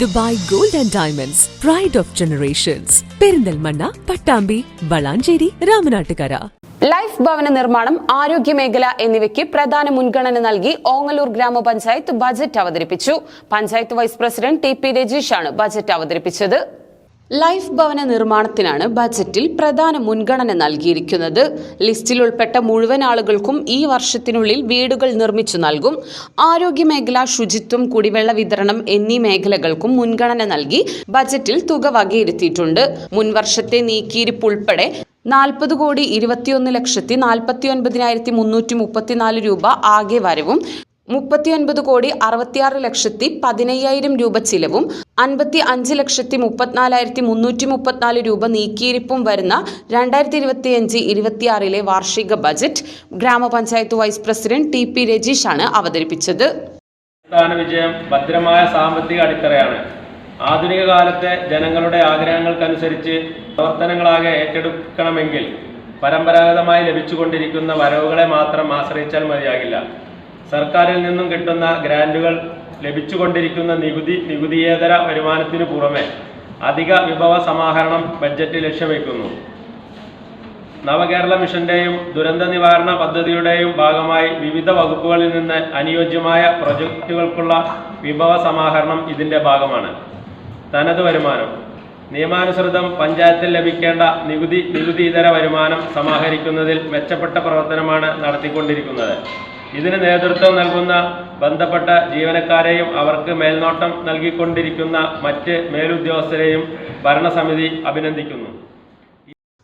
Dubai gold and diamonds pride of generations Perinthalmanna Pattambi Valanchery Ramanattukara. Life ഭവന നിർമ്മാണം ആരോഗ്യമേഖല എന്നിവയ്ക്ക് പ്രധാന മുൻഗണന നൽകി ഓങ്ങല്ലൂർ ഗ്രാമപഞ്ചായത്ത് ബജറ്റ് അവതരിപ്പിച്ചു. Panchayat vice president T P രജീഷാണ് budget അവതരിപ്പിച്ചത്. ലൈഫ് ഭവന നിർമ്മാണത്തിനാണ് ബജറ്റിൽ പ്രധാന മുൻഗണന നൽകിയിരിക്കുന്നത്. ലിസ്റ്റിൽ ഉൾപ്പെട്ട മുഴുവൻ ആളുകൾക്കും ഈ വർഷത്തിനുള്ളിൽ വീടുകൾ നിർമ്മിച്ചു നൽകും. ആരോഗ്യമേഖല ശുചിത്വം കുടിവെള്ള വിതരണം എന്നീ മേഖലകൾക്കും മുൻഗണന നൽകി ബജറ്റിൽ തുക വകയിരുത്തിയിട്ടുണ്ട്. മുൻവർഷത്തെ നീക്കിയിരിപ്പ് ഉൾപ്പെടെ നാൽപ്പത് കോടി ഇരുപത്തിയൊന്ന് ലക്ഷത്തി നാൽപ്പത്തി ഒൻപതിനായിരത്തി മുന്നൂറ്റി മുപ്പത്തിനാല് രൂപ ആകെ വരവും മുപ്പത്തിയൊൻപത് കോടി അറുപത്തിയാറ് ലക്ഷത്തി പതിനയ്യായിരം രൂപ ചിലവും അൻപത്തി അഞ്ച് ലക്ഷത്തി മുപ്പത്തിനാലായിരത്തി മുന്നൂറ്റി മുപ്പത്തിനാല് രൂപ നീക്കിയിരിപ്പും വരുന്ന രണ്ടായിരത്തി ഇരുപത്തിയഞ്ച് ഇരുപത്തിയാറിലെ വാർഷിക budget gram panchayat vice president T P രജീഷാണ് അവതരിപ്പിച്ചത്. വിജയം ഭദ്രമായ സാമ്പത്തിക അടിത്തറയാണ്. ആധുനിക കാലത്തെ ജനങ്ങളുടെ ആഗ്രഹങ്ങൾക്കനുസരിച്ച് പ്രവർത്തനങ്ങളാകെ ഏറ്റെടുക്കണമെങ്കിൽ പരമ്പരാഗതമായി ലഭിച്ചുകൊണ്ടിരിക്കുന്ന വരവുകളെ മാത്രം ആശ്രയിച്ചാൽ മതിയാകില്ല. സർക്കാരിൽ നിന്നും കിട്ടുന്ന ഗ്രാന്റുകൾ ലഭിച്ചുകൊണ്ടിരിക്കുന്ന നികുതി നികുതിയേതര വരുമാനത്തിനു പുറമെ അധിക വിഭവ സമാഹരണം ബഡ്ജറ്റ് ലക്ഷ്യം വയ്ക്കുന്നു നവകേരള മിഷന്റെയും ദുരന്ത നിവാരണ പദ്ധതിയുടെയും ഭാഗമായി വിവിധ വകുപ്പുകളിൽ നിന്ന് അനുയോജ്യമായ പ്രൊജക്റ്റുകൾക്കുള്ള വിഭവ സമാഹരണം ഇതിന്റെ ഭാഗമാണ്. തനത് വരുമാനം. നിയമാനുസൃതം പഞ്ചായത്തിൽ ലഭിക്കേണ്ട നികുതി നികുതി ഇതര വരുമാനം സമാഹരിക്കുന്നതിൽ മെച്ചപ്പെട്ട പ്രവർത്തനമാണ് നടത്തിക്കൊണ്ടിരിക്കുന്നത്. ഇതിന് നേതൃത്വം നൽകുന്ന ബന്ധപ്പെട്ട ജീവനക്കാരെയും അവർക്ക് മേൽനോട്ടം നൽകിക്കൊണ്ടിരിക്കുന്ന മറ്റ് മേലുദ്യോഗസ്ഥരെയും ഭരണസമിതി അഭിനന്ദിക്കുന്നു.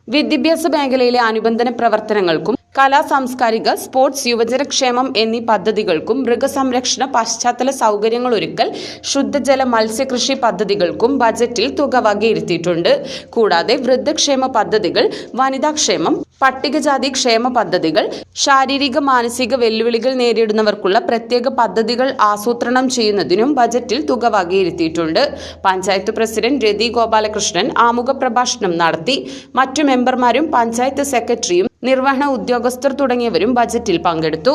വിദ്യാഭ്യാസ മേഖലയിലെ അനുബന്ധന പ്രവർത്തനങ്ങൾക്കും കലാ സാംസ്കാരിക സ്പോർട്സ് യുവജനക്ഷേമം എന്നീ പദ്ധതികൾക്കും മൃഗസംരക്ഷണ പശ്ചാത്തല സൗകര്യങ്ങൾ ഒരുക്കൽ ശുദ്ധജല മത്സ്യകൃഷി പദ്ധതികൾക്കും ബജറ്റിൽ തുക വകയിരുത്തിയിട്ടുണ്ട്. കൂടാതെ വൃദ്ധക്ഷേമ പദ്ധതികൾ വനിതാക്ഷേമം പട്ടികജാതി ക്ഷേമ പദ്ധതികൾ ശാരീരിക മാനസിക വെല്ലുവിളികൾ നേരിടുന്നവർക്കുള്ള പ്രത്യേക പദ്ധതികൾ ആസൂത്രണം ചെയ്യുന്നതിനും ബജറ്റിൽ തുക വകയിരുത്തിയിട്ടുണ്ട്. പഞ്ചായത്ത് പ്രസിഡന്റ് രതി ഗോപാലകൃഷ്ണൻ ആമുഖ പ്രഭാഷണം നടത്തി. മറ്റു മെമ്പർമാരും പഞ്ചായത്ത് സെക്രട്ടറിയും നിർവഹണ ഉദ്യോഗസ്ഥർ തുടങ്ങിയവരും ബജറ്റിൽ പങ്കെടുത്തു